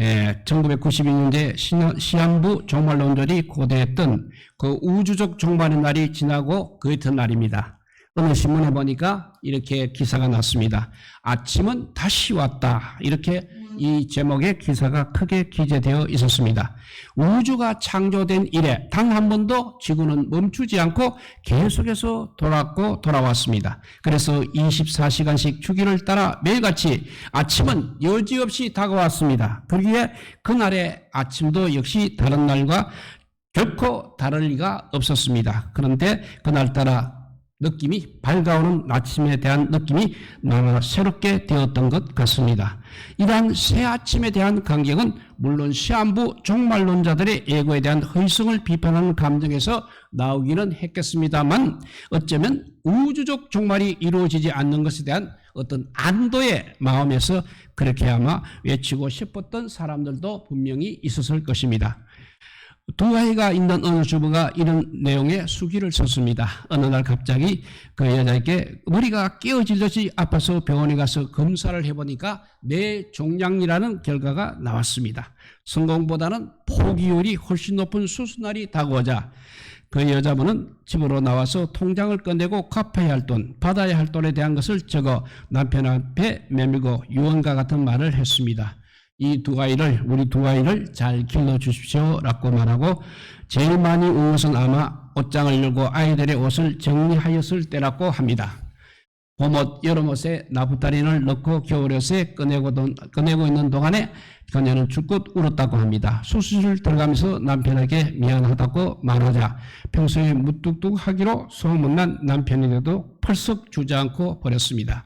예, 1992년에 시한부 종말론들이 고대했던 그 우주적 종말의 날이 지나고 그 이튿 날입니다. 어느 신문에 보니까 이렇게 기사가 났습니다. 아침은 다시 왔다. 이렇게 이 제목의 기사가 크게 기재되어 있었습니다. 우주가 창조된 이래 단 한 번도 지구는 멈추지 않고 계속해서 돌았고 돌아왔습니다. 그래서 24시간씩 주기를 따라 매일같이 아침은 여지없이 다가왔습니다. 그러기에 그날의 아침도 역시 다른 날과 결코 다를 리가 없었습니다. 그런데 그날따라 느낌이 밝아오는 아침에 대한 느낌이 너무나 새롭게 되었던 것 같습니다. 이러한 새 아침에 대한 감격은 물론 시한부 종말론자들의 예고에 대한 허위성을 비판하는 감정에서 나오기는 했겠습니다만 어쩌면 우주적 종말이 이루어지지 않는 것에 대한 어떤 안도의 마음에서 그렇게 아마 외치고 싶었던 사람들도 분명히 있었을 것입니다. 두 아이가 있는 어느 주부가 이런 내용의 수기를 썼습니다. 어느 날 갑자기 그 여자에게 머리가 깨어지듯이 아파서 병원에 가서 검사를 해보니까 뇌종양이라는 결과가 나왔습니다. 성공보다는 포기율이 훨씬 높은 수순날이 다가오자 그 여자분은 집으로 나와서 통장을 꺼내고 갚아야 할 돈, 받아야 할 돈에 대한 것을 적어 남편 앞에 메밀고 유언과 같은 말을 했습니다. 이 두 아이를 우리 두 아이를 잘 길러 주십시오라고 말하고 제일 많이 운 것은 아마 옷장을 열고 아이들의 옷을 정리하였을 때라고 합니다. 봄옷, 여름옷에 나부타린을 넣고 겨울옷에 꺼내고, 돈- 꺼내고 있는 동안에 그녀는 줄곧 울었다고 합니다. 수술을 들어가면서 남편에게 미안하다고 말하자 평소에 무뚝뚝하기로 소문난 남편에게도 펄썩 주저앉고 버렸습니다.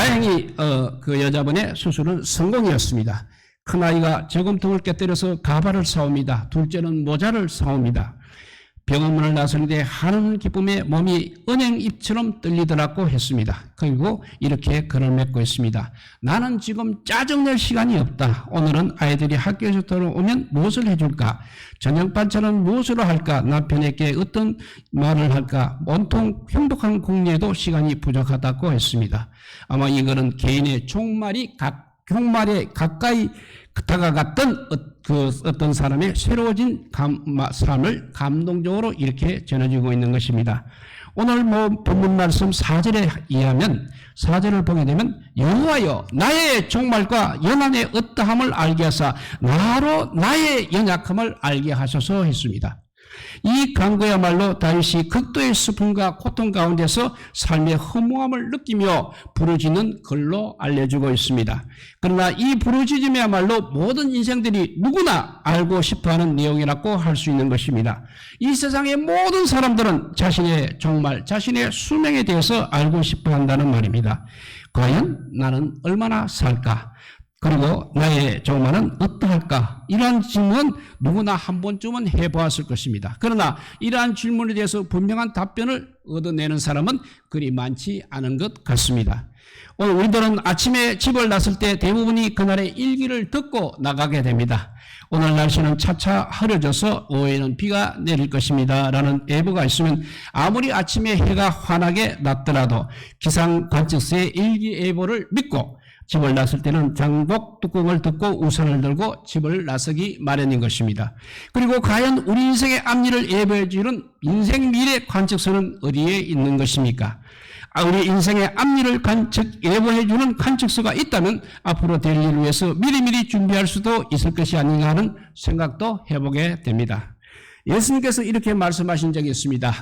다행히 어, 그 여자분의 수술은 성공이었습니다. 큰아이가 저금통을 깨뜨려서 가발을 사옵니다. 둘째는 모자를 사옵니다. 병원문을 나서는데 하는 기쁨에 몸이 은행 잎처럼 떨리더라고 했습니다. 그리고 이렇게 글을 맺고 있습니다. 나는 지금 짜증낼 시간이 없다. 오늘은 아이들이 학교에서 돌아오면 무엇을 해줄까? 저녁 반찬은 무엇으로 할까? 남편에게 어떤 말을 할까? 온통 행복한 궁리에도 시간이 부족하다고 했습니다. 아마 이 글은 개인의 종말이 각, 종말에 가까이 다가갔던 어- 그 어떤 사람의 새로워진 감, 마- 삶을 감동적으로 이렇게 전해지고 있는 것입니다. 오늘 뭐 본문 말씀 4절에 의하면 4절을 보게 되면 여호와여 나의 종말과 연한의 어떠함을 알게 하사 나로 나의 연약함을 알게 하소서 했습니다. 이 강구야말로 다윗이 극도의 슬픔과 고통 가운데서 삶의 허무함을 느끼며 부르짖는 글로 알려주고 있습니다. 그러나 이 부르짖음이야말로 모든 인생들이 누구나 알고 싶어하는 내용이라고 할 수 있는 것입니다. 이 세상의 모든 사람들은 자신의 종말, 자신의 수명에 대해서 알고 싶어한다는 말입니다. 과연 나는 얼마나 살까? 그리고 나의 종말은 어떠할까? 이러한 질문은 누구나 한 번쯤은 해보았을 것입니다. 그러나 이러한 질문에 대해서 분명한 답변을 얻어내는 사람은 그리 많지 않은 것 같습니다. 오늘 우리들은 아침에 집을 나설 때 대부분이 그날의 일기를 듣고 나가게 됩니다. 오늘 날씨는 차차 흐려져서 오후에는 비가 내릴 것입니다. 라는 예보가 있으면 아무리 아침에 해가 환하게 났더라도 기상 관측소의 일기 예보를 믿고 집을 나설 때는 장독 뚜껑을 듣고 우산을 들고 집을 나서기 마련인 것입니다. 그리고 과연 우리 인생의 앞일을 예보해 주는 인생 미래 관측소는 어디에 있는 것입니까? 아, 우리 인생의 앞일을 관측, 예보해 주는 관측소가 있다면 앞으로 될 일을 위해서 미리미리 준비할 수도 있을 것이 아닌가 하는 생각도 해보게 됩니다. 예수님께서 이렇게 말씀하신 적이 있습니다.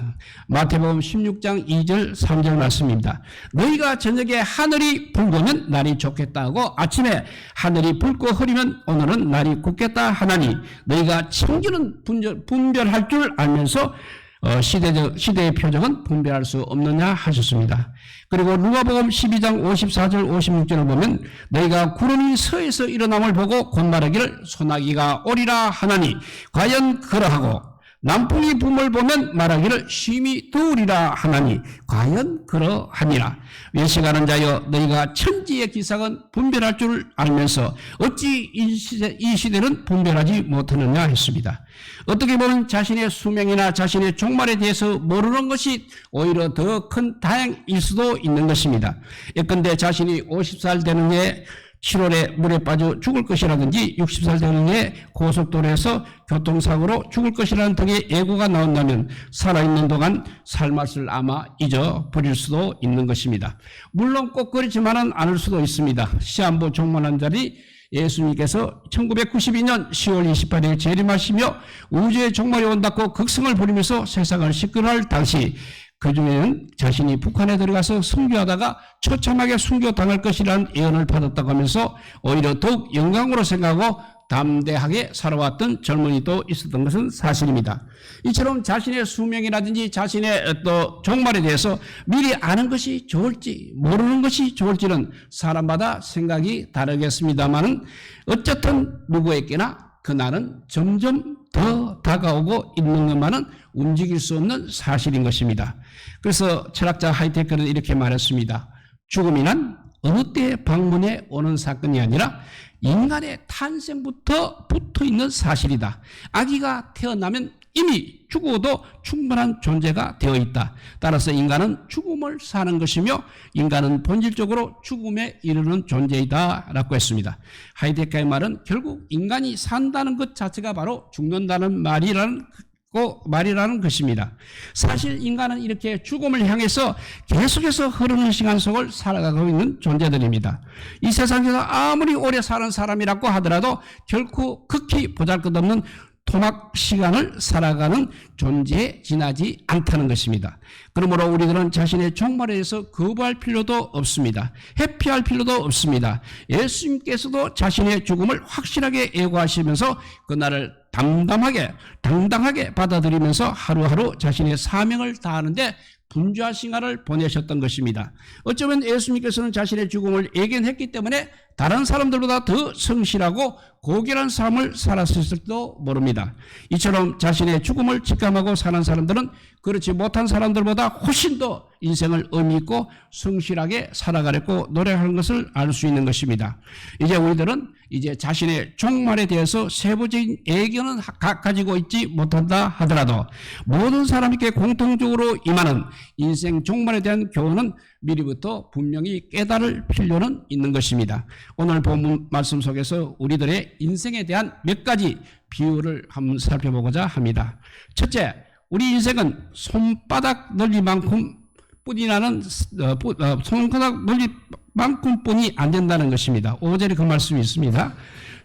마태복음 16장 2절 3절 말씀입니다. 너희가 저녁에 하늘이 붉으면 날이 좋겠다고 아침에 하늘이 붉고 흐리면 오늘은 날이 굳겠다 하나니 너희가 청기는 분별, 분별 할 줄 알면서 어, 시대적, 시대의 표적은 분별할 수 없느냐 하셨습니다. 그리고 누가복음 12장 54절 56절을 보면 너희가 구름이 서에서 일어남을 보고 곧 말하기를 소나기가 오리라 하나니 과연 그러하고 남풍이 붐을 보면 말하기를 쉼이 더우리라 하나니 과연 그러하니라. 외식하는 자여 너희가 천지의 기상은 분별할 줄 알면서 어찌 이, 시대, 이 시대는 분별하지 못하느냐 했습니다. 어떻게 보면 자신의 수명이나 자신의 종말에 대해서 모르는 것이 오히려 더 큰 다행일 수도 있는 것입니다. 예컨대 자신이 50살 되는 해 7월에 물에 빠져 죽을 것이라든지 60살 되는 해 고속도로에서 교통사고로 죽을 것이라는 등의 예고가 나온다면 살아있는 동안 살맛을 아마 잊어버릴 수도 있는 것입니다. 물론 꼭 그렇지만은 않을 수도 있습니다. 시한부 종만한 자리 예수님께서 1992년 10월 28일 재림하시며 우주의 종말이 온다고 극성을 부리면서 세상을 시끄러할 당시 그 중에는 자신이 북한에 들어가서 순교하다가 처참하게 순교당할 것이라는 예언을 받았다고 하면서 오히려 더욱 영광으로 생각하고 담대하게 살아왔던 젊은이도 있었던 것은 사실입니다. 이처럼 자신의 수명이라든지 자신의 또 종말에 대해서 미리 아는 것이 좋을지 모르는 것이 좋을지는 사람마다 생각이 다르겠습니다만은 어쨌든 누구에게나 그날은 점점 더 다가오고 있는 것만은 움직일 수 없는 사실인 것입니다. 그래서 철학자 하이테크는 이렇게 말했습니다. 죽음이란 어느 때 방문해 오는 사건이 아니라 인간의 탄생부터 붙어 있는 사실이다. 아기가 태어나면 이미 죽어도 충분한 존재가 되어 있다. 따라서 인간은 죽음을 사는 것이며 인간은 본질적으로 죽음에 이르는 존재이다. 라고 했습니다. 하이데카의 말은 결국 인간이 산다는 것 자체가 바로 죽는다는 말이라는 고 말이라는 것입니다. 사실 인간은 이렇게 죽음을 향해서 계속해서 흐르는 시간 속을 살아가고 있는 존재들입니다. 이 세상에서 아무리 오래 사는 사람이라고 하더라도 결코 극히 보잘것없는 토막 시간을 살아가는 존재에 지나지 않다는 것입니다. 그러므로 우리들은 자신의 종말에 대해서 거부할 필요도 없습니다. 회피할 필요도 없습니다. 예수님께서도 자신의 죽음을 확실하게 예고하시면서 그날을 담담하게 당당하게 받아들이면서 하루하루 자신의 사명을 다하는데 분주한 시간을 보내셨던 것입니다. 어쩌면 예수님께서는 자신의 죽음을 예견했기 때문에 다른 사람들보다 더 성실하고 고결한 삶을 살았을지도 모릅니다. 이처럼 자신의 죽음을 직감하고 사는 사람들은 그렇지 못한 사람들보다 훨씬 더 인생을 의미 있고 성실하게 살아가려고 노력하는 것을 알 수 있는 것입니다. 이제 우리들은 이제 자신의 종말에 대해서 세부적인 예견은 가- 가지고 있지 못한다 하더라도 모든 사람에게 공통적으로 임하는 인생 종말에 대한 교훈은 미리부터 분명히 깨달을 필요는 있는 것입니다. 오늘 본문 말씀 속에서 우리들의 인생에 대한 몇 가지 비유를 한번 살펴보고자 합니다. 첫째, 우리 인생은 손바닥 넓이만큼 뿐이 나는 어, 뿌- 어, 손바닥 넓이만큼 뿐이 안 된다는 것입니다. 5절에 그 말씀이 있습니다.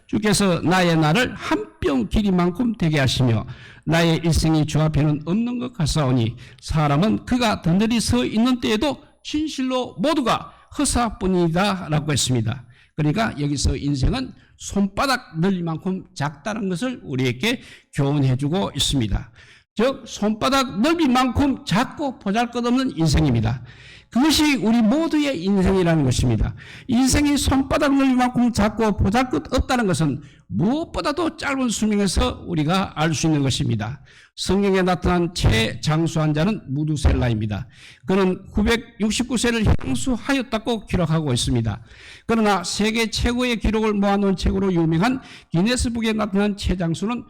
주께서 나의 날을 한뼘 길이만큼 되게 하시며 나의 일생이 주 앞에는 없는 것 같사오니 사람은 그가 든든히 서 있는 때에도 진실로 모두가 허사뿐이다 라고 했습니다. 그러니까 여기서 인생은 손바닥 넓이만큼 작다는 것을 우리에게 교훈해 주고 있습니다. 즉 손바닥 넓이만큼 작고 보잘것없는 인생입니다. 그것이 우리 모두의 인생이라는 것입니다. 인생이 손바닥 넓이만큼 작고 보잘것없다는 것은 무엇보다도 짧은 수명에서 우리가 알 수 있는 것입니다. 성경에 나타난 최장수한 자는 무두셀라입니다. 그는 969세를 향수하였다고 기록하고 있습니다. 그러나 세계 최고의 기록을 모아놓은 책으로 유명한 기네스북에 나타난 최장수는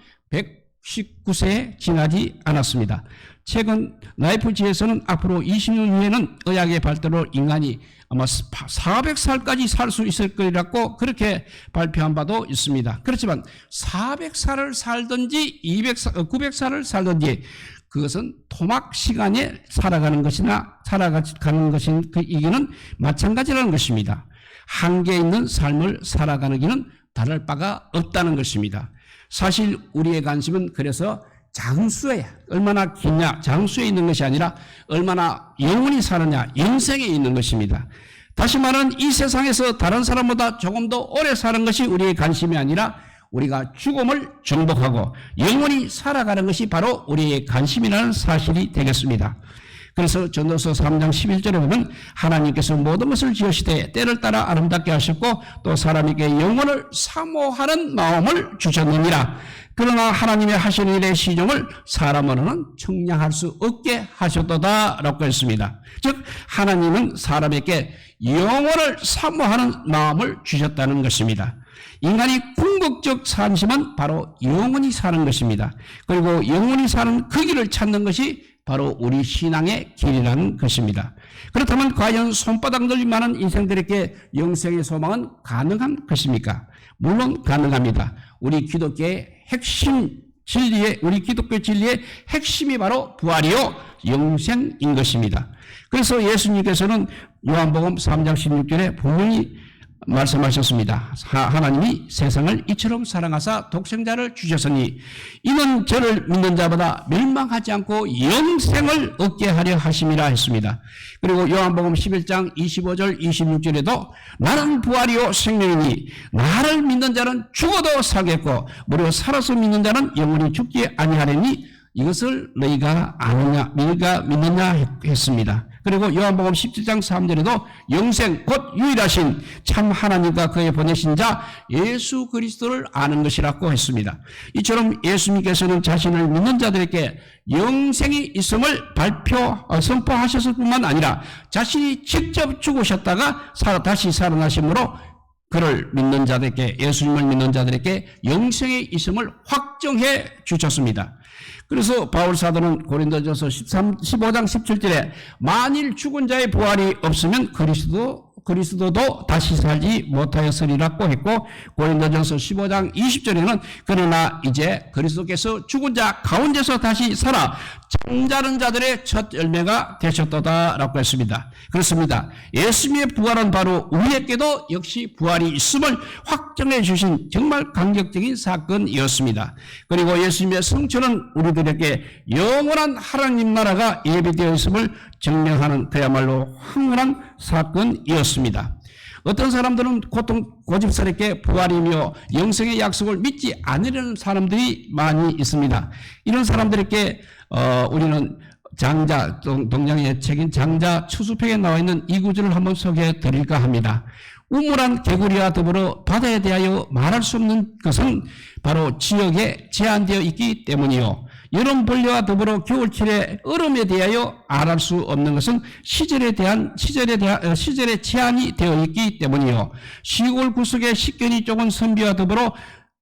119세에 지나지 않았습니다. 최근 라이프지에서는 앞으로 20년 후에는 의학의 발달로 인간이 아마 400살까지 살 수 있을 거라고 그렇게 발표한 바도 있습니다. 그렇지만 400살을 살든지 200살, 900살을 살든지 그것은 토막 시간에 살아가는 것이나 살아가는 것인 그 이기는 마찬가지라는 것입니다. 한계 있는 삶을 살아가는 기는 다를 바가 없다는 것입니다. 사실 우리의 관심은 그래서 장수에 얼마나 기냐 장수에 있는 것이 아니라 얼마나 영원히 사느냐 영생에 있는 것입니다. 다시 말하면 이 세상에서 다른 사람보다 조금 더 오래 사는 것이 우리의 관심이 아니라 우리가 죽음을 정복하고 영원히 살아가는 것이 바로 우리의 관심이라는 사실이 되겠습니다. 그래서 전도서 3장 11절에 보면 하나님께서 모든 것을 지으시되 때를 따라 아름답게 하셨고 또 사람에게 영혼을 사모하는 마음을 주셨느니라. 그러나 하나님의 하시는 일의 시종을 사람으로는 청량할 수 없게 하셨도다라고 했습니다. 즉 하나님은 사람에게 영혼을 사모하는 마음을 주셨다는 것입니다. 인간이 궁극적 산심은 바로 영원히 사는 것입니다. 그리고 영원히 사는 그 길을 찾는 것이 바로 우리 신앙의 길이라는 것입니다. 그렇다면 과연 손바닥 넓이만한 인생들에게 영생의 소망은 가능한 것입니까? 물론 가능합니다. 우리 기독교의 핵심 진리의 우리 기독교 진리의 핵심이 바로 부활이요 영생인 것입니다. 그래서 예수님께서는 요한복음 3장 16절에 분명히 말씀하셨습니다. 하나님이 세상을 이처럼 사랑하사 독생자를 주셨으니 이는 저를 믿는 자보다 멸망하지 않고 영생을 얻게 하려 하심이라 했습니다. 그리고 요한복음 11장 25절 26절에도 나는 부활이요 생명이니 나를 믿는 자는 죽어도 살겠고 무려 살아서 믿는 자는 영원히 죽지 아니하리니 이것을 너희가 아느냐 너희가 믿느냐 했습니다. 그리고 요한복음 17장 3절에도 영생 곧 유일하신 참 하나님과 그의 보내신 자 예수 그리스도를 아는 것이라고 했습니다. 이처럼 예수님께서는 자신을 믿는 자들에게 영생이 있음을 발표 어, 선포하셨을 뿐만 아니라 자신이 직접 죽으셨다가 다시 살아나심으로 그를 믿는 자들에게 예수님을 믿는 자들에게 영생의 있음을 확정해 주셨습니다. 그래서 바울 사도는 고린도전서 13, 15장 17절에 만일 죽은 자의 부활이 없으면 그리스도 그리스도도 다시 살지 못하였으리라고 했고 고린도전서 15장 20절에는 그러나 이제 그리스도께서 죽은 자 가운데서 다시 살아 잠자는 자들의 첫 열매가 되셨다라고 했습니다. 그렇습니다. 예수님의 부활은 바로 우리에게도 역시 부활이 있음을 확정해 주신 정말 강력적인 사건이었습니다. 그리고 예수님의 성천은 우리들에게 영원한 하나님 나라가 예비되어 있음을 증명하는 그야말로 황홀한 사건이었습니다. 어떤 사람들은 고통 고집스럽게 부활이며 영생의 약속을 믿지 않으려는 사람들이 많이 있습니다. 이런 사람들에게 어, 우리는 장자 동양의 책인 장자 추수팩에 나와 있는 이 구절을 한번 소개해 드릴까 합니다. 우물한 개구리와 더불어 바다에 대하여 말할 수 없는 것은 바로 지역에 제한되어 있기 때문이요. 여름 벌레와 더불어 겨울철에 얼음에 대하여 알할 수 없는 것은 시절에 대한 시절에 대한 어, 시절에 제한이 되어 있기 때문이요. 시골 구석의 식견이 적은 선비와 더불어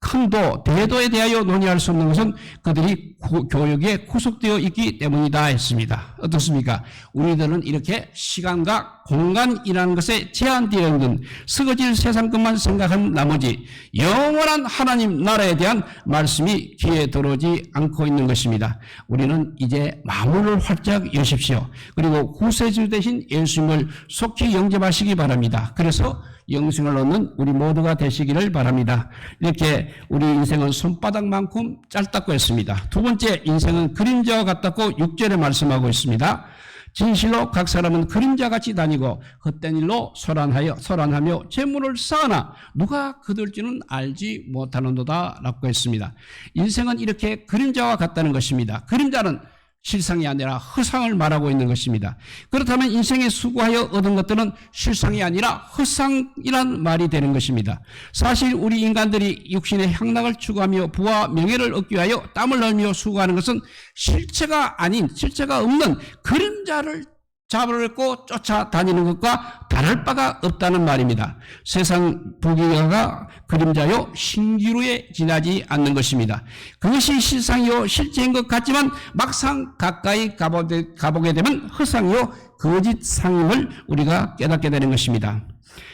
큰 도, 대도에 대하여 논의할 수 없는 것은 그들이 교육에 구속되어 있기 때문이다 했습니다. 어떻습니까? 우리들은 이렇게 시간과 공간이라는 것에 제한되어 있는 스거질 세상 것만 생각한 나머지 영원한 하나님 나라에 대한 말씀이 귀에 들어오지 않고 있는 것입니다. 우리는 이제 마음을 활짝 여십시오. 그리고 구세주 대신 예수님을 속히 영접하시기 바랍니다. 그래서 영생을 얻는 우리 모두가 되시기를 바랍니다. 이렇게 우리 인생은 손바닥만큼 짧다고 했습니다. 두 번째 인생은 그림자와 같다고 6절에 말씀하고 있습니다. 진실로 각 사람은 그림자같이 다니고 헛된 일로 소란하여 소란하며 재물을 쌓으나 누가 거둘지는 알지 못하는도다 라고 했습니다. 인생은 이렇게 그림자와 같다는 것입니다. 그림자는 실상이 아니라 허상을 말하고 있는 것입니다. 그렇다면 인생에 수고하여 얻은 것들은 실상이 아니라 허상이란 말이 되는 것입니다. 사실 우리 인간들이 육신의 향락을 추구하며 부와 명예를 얻기 위하여 땀을 흘며 수고하는 것은 실체가 아닌 실체가 없는 그림자를 잡으려고 쫓아다니는 것과 다를 바가 없다는 말입니다. 세상 부귀가 그림자요 신기루에 지나지 않는 것입니다. 그것이 실상이요 실제인 것 같지만 막상 가까이 가보게 되면 허상이요 거짓 상임을 우리가 깨닫게 되는 것입니다.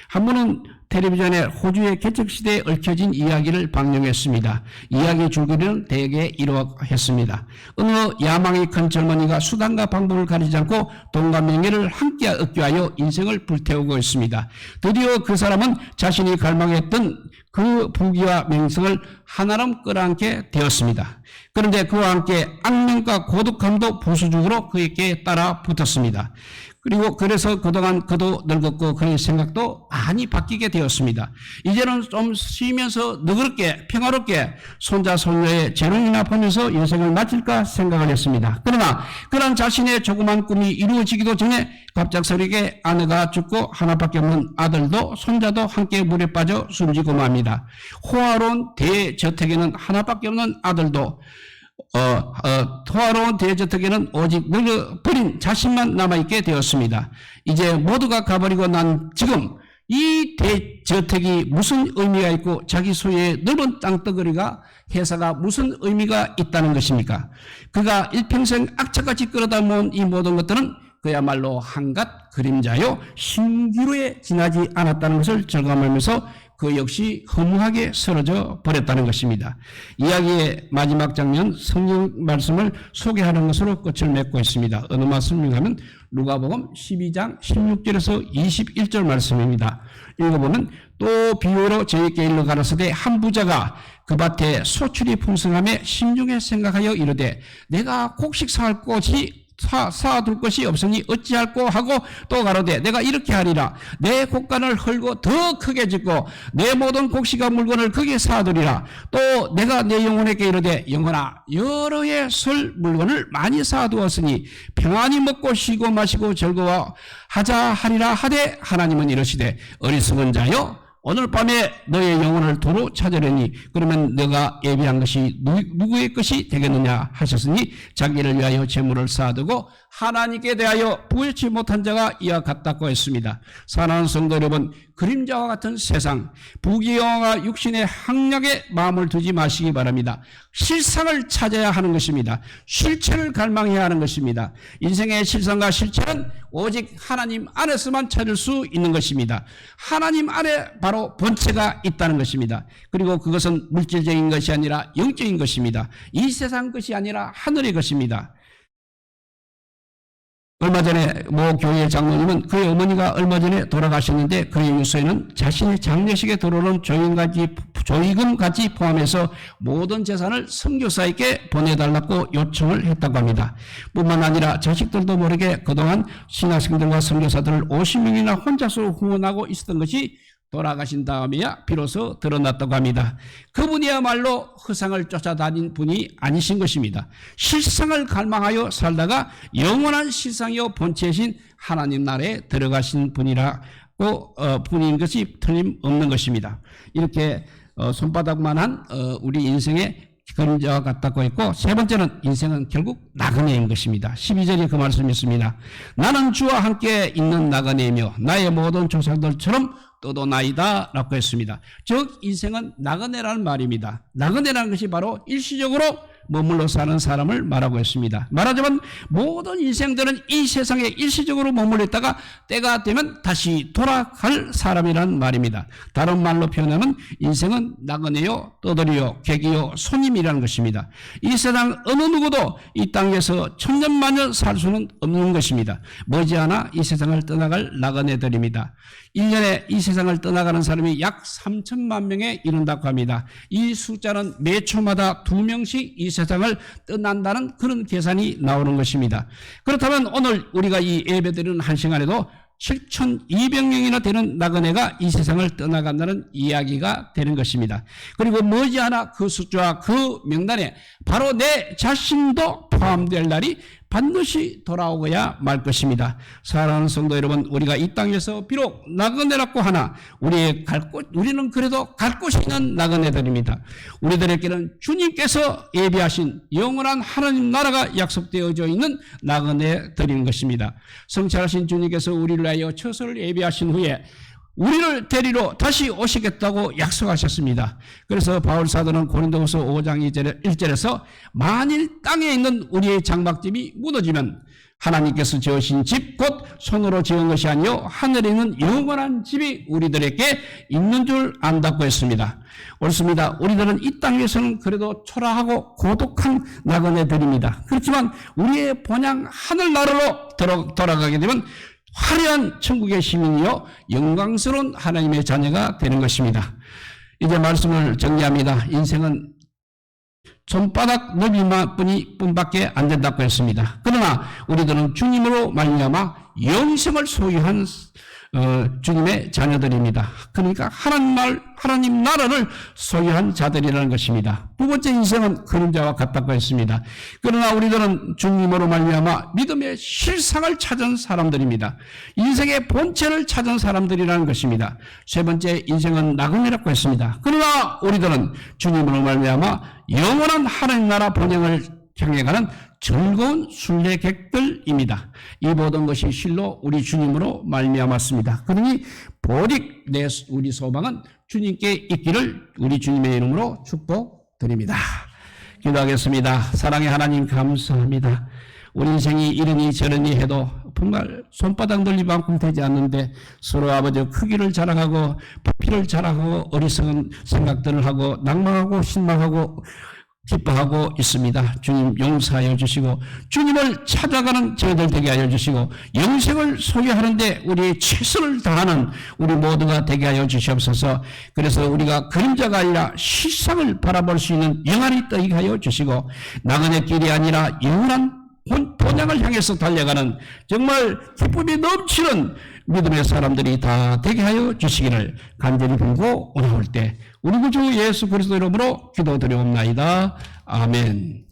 한 번은 텔레비전에 호주의 개척시대에 얽혀진 이야기를 방영했습니다. 이야기 줄거리는 대개 이러했습니다. 어느 야망이 큰 젊은이가 수단과 방법을 가리지 않고 돈과 명예를 함께 얻기 위하여 인생을 불태우고 있습니다. 드디어 그 사람은 자신이 갈망했던 그 부귀와 명성을 하나름 끌어안게 되었습니다. 그런데 그와 함께 악명과 고독함도 부수적으로 그에게 따라 붙었습니다. 그리고 그래서 그동안 그도 늙었고 그의 생각도 많이 바뀌게 되었습니다. 이제는 좀 쉬면서 너그럽게 평화롭게 손자 손녀의 재능이나 보면서 인생을 마칠까 생각을 했습니다. 그러나 그런 자신의 조그만 꿈이 이루어지기도 전에 갑작스럽게 아내가 죽고 하나밖에 없는 아들도 손자도 함께 물에 빠져 숨지고 맙니다. 호화로운 대저택에는 하나밖에 없는 아들도 어, 어, 토화로운 대저택에는 오직 늙어버린 자신만 남아있게 되었습니다. 이제 모두가 가버리고 난 지금 이 대저택이 무슨 의미가 있고 자기 소유의 넓은 땅덩어리가 회사가 무슨 의미가 있다는 것입니까? 그가 일평생 악착같이 끌어다 모은 이 모든 것들은 그야말로 한갓 그림자요 신기루에 지나지 않았다는 것을 절감하면서 그 역시 허무하게 쓰러져 버렸다는 것입니다. 이야기의 마지막 장면 성경 말씀을 소개하는 것으로 끝을 맺고 있습니다. 어느 말씀인가하면 누가복음 12장 16절에서 21절 말씀입니다. 읽어보면 또 비유로 저희께 일러 가라사대 한 부자가 그 밭에 소출이 풍성함에 심중에 생각하여 이르되 내가 곡식 살 곳이 사, 사둘 것이 없으니 어찌할꼬 하고 또 가로되 내가 이렇게 하리라. 내 곡간을 헐고 더 크게 짓고 내 모든 곡식과 물건을 거기에 사두리라. 또 내가 내 영혼에게 이르되 영혼아 여러 해설 물건을 많이 사두었으니 평안히 먹고 쉬고 마시고 즐거워하자 하리라 하되 하나님은 이러시되 어리석은 자여 오늘 밤에 너의 영혼을 도로 찾으려니 그러면 너가 예비한 것이 누, 누구의 것이 되겠느냐 하셨으니 자기를 위하여 재물을 쌓아두고 하나님께 대하여 부여치 못한 자가 이와 같다고 했습니다. 사랑하는 성도 여러분 그림자와 같은 세상 부귀영화가 육신의 항약에 마음을 두지 마시기 바랍니다. 실상을 찾아야 하는 것입니다. 실체를 갈망해야 하는 것입니다. 인생의 실상과 실체는 오직 하나님 안에서만 찾을 수 있는 것입니다. 하나님 안에 바로 본체가 있다는 것입니다. 그리고 그것은 물질적인 것이 아니라 영적인 것입니다. 이 세상 것이 아니라 하늘의 것입니다. 얼마 전에 모 교회 장로님은 그의 어머니가 얼마 전에 돌아가셨는데 그의 유서에는 자신의 장례식에 들어오는 조인까지 조의금까지 포함해서 모든 재산을 선교사에게 보내달라고 요청을 했다고 합니다. 뿐만 아니라 자식들도 모르게 그동안 신학생들과 선교사들을 50명이나 혼자서 후원하고 있었던 것이 돌아가신 다음에야 비로소 드러났다고 합니다. 그분이야말로 허상을 쫓아다닌 분이 아니신 것입니다. 실상을 갈망하여 살다가 영원한 실상이요 본체이신 하나님 나라에 들어가신 분이라고 어, 분인 것이 틀림없는 것입니다. 이렇게 어, 손바닥만한 어, 우리 인생의 그림자와 같다고 했고 세 번째는 인생은 결국 나그네인 것입니다. 12절에 그 말씀이 있습니다. 나는 주와 함께 있는 나그네이며 나의 모든 조상들처럼 떠도나이다 라고 했습니다. 즉 인생은 나그네라는 말입니다. 나그네라는 것이 바로 일시적으로 머물러 사는 사람을 말하고 있습니다. 말하자면 모든 인생들은 이 세상에 일시적으로 머물러 있다가 때가 되면 다시 돌아갈 사람이라는 말입니다. 다른 말로 표현하면 인생은 나그네요, 떠돌이요, 객이요, 손님이라는 것입니다. 이 세상 어느 누구도 이 땅에서 천년만년 살 수는 없는 것입니다. 머지않아 이 세상을 떠나갈 나그네들입니다. 1년에 이 세상을 떠나가는 사람이 약 3천만 명에 이른다고 합니다. 이 숫자는 매 초마다 두 명씩 이 세상을 떠난다는 그런 계산이 나오는 것입니다. 그렇다면 오늘 우리가 이 예배 드리는 한 시간에도 7,200명이나 되는 나그네가 이 세상을 떠나간다는 이야기가 되는 것입니다. 그리고 머지않아 그 숫자와 그 명단에 바로 내 자신도 포함될 날이 반드시 돌아오고야 말 것입니다. 사랑하는 성도 여러분, 우리가 이 땅에서 비록 나그네라고 하나 우리의 갈 곳, 우리는 그래도 갈 곳이 있는 나그네들입니다. 우리들에게는 주님께서 예비하신 영원한 하나님 나라가 약속되어져 있는 나그네들인 것입니다. 성찰하신 주님께서 우리를 위하여 처소를 예비하신 후에 우리를 데리러 다시 오시겠다고 약속하셨습니다. 그래서 바울 사도는 고린도후서 5장 1절에서 만일 땅에 있는 우리의 장막집이 무너지면 하나님께서 지으신 집 곧 손으로 지은 것이 아니요 하늘에 있는 영원한 집이 우리들에게 있는 줄 안다고 했습니다. 옳습니다. 우리들은 이 땅에서는 그래도 초라하고 고독한 나그네들입니다. 그렇지만 우리의 본향 하늘나라로 돌아가게 되면 화려한 천국의 시민이요 영광스러운 하나님의 자녀가 되는 것입니다. 이제 말씀을 정리합니다. 인생은 손바닥 넓이만 뿐이 뿐밖에 안 된다고 했습니다. 그러나 우리들은 주님으로 말미암아 영생을 소유한 어, 주님의 자녀들입니다. 그러니까 하나님 말, 하나님 나라를 소유한 자들이라는 것입니다. 두 번째 인생은 그림자와 같다고 했습니다. 그러나 우리들은 주님으로 말미암아 믿음의 실상을 찾은 사람들입니다. 인생의 본체를 찾은 사람들이라는 것입니다. 세 번째 인생은 나그네라고 했습니다. 그러나 우리들은 주님으로 말미암아 영원한 하나님 나라 본향을 향해 가는 즐거운 순례객들입니다. 이 모든 것이 실로 우리 주님으로 말미암았습니다. 그러니 보직 내 우리 소망은 주님께 있기를 우리 주님의 이름으로 축복드립니다. 기도하겠습니다. 사랑의 하나님 감사합니다. 우리 인생이 이러니 저러니 해도 정말 손바닥 돌리만큼 되지 않는데 서로 아버지 크기를 자랑하고 부피를 자랑하고 어리석은 생각들을 하고 낭망하고 신망하고 기뻐하고 있습니다. 주님 용서하여 주시고 주님을 찾아가는 저희들 되게 하여 주시고 영생을 소유하는데 우리 최선을 다하는 우리 모두가 되게 하여 주시옵소서. 그래서 우리가 그림자가 아니라 실상을 바라볼 수 있는 영안이 떠게 하여 주시고 나그네 길이 아니라 영원한 본- 본향을 향해서 달려가는 정말 기쁨이 넘치는 믿음의 사람들이 다 되게 하여 주시기를 간절히 빌고 오늘 때 우리 구주 예수 그리스도 이름으로 기도드리옵나이다. 아멘.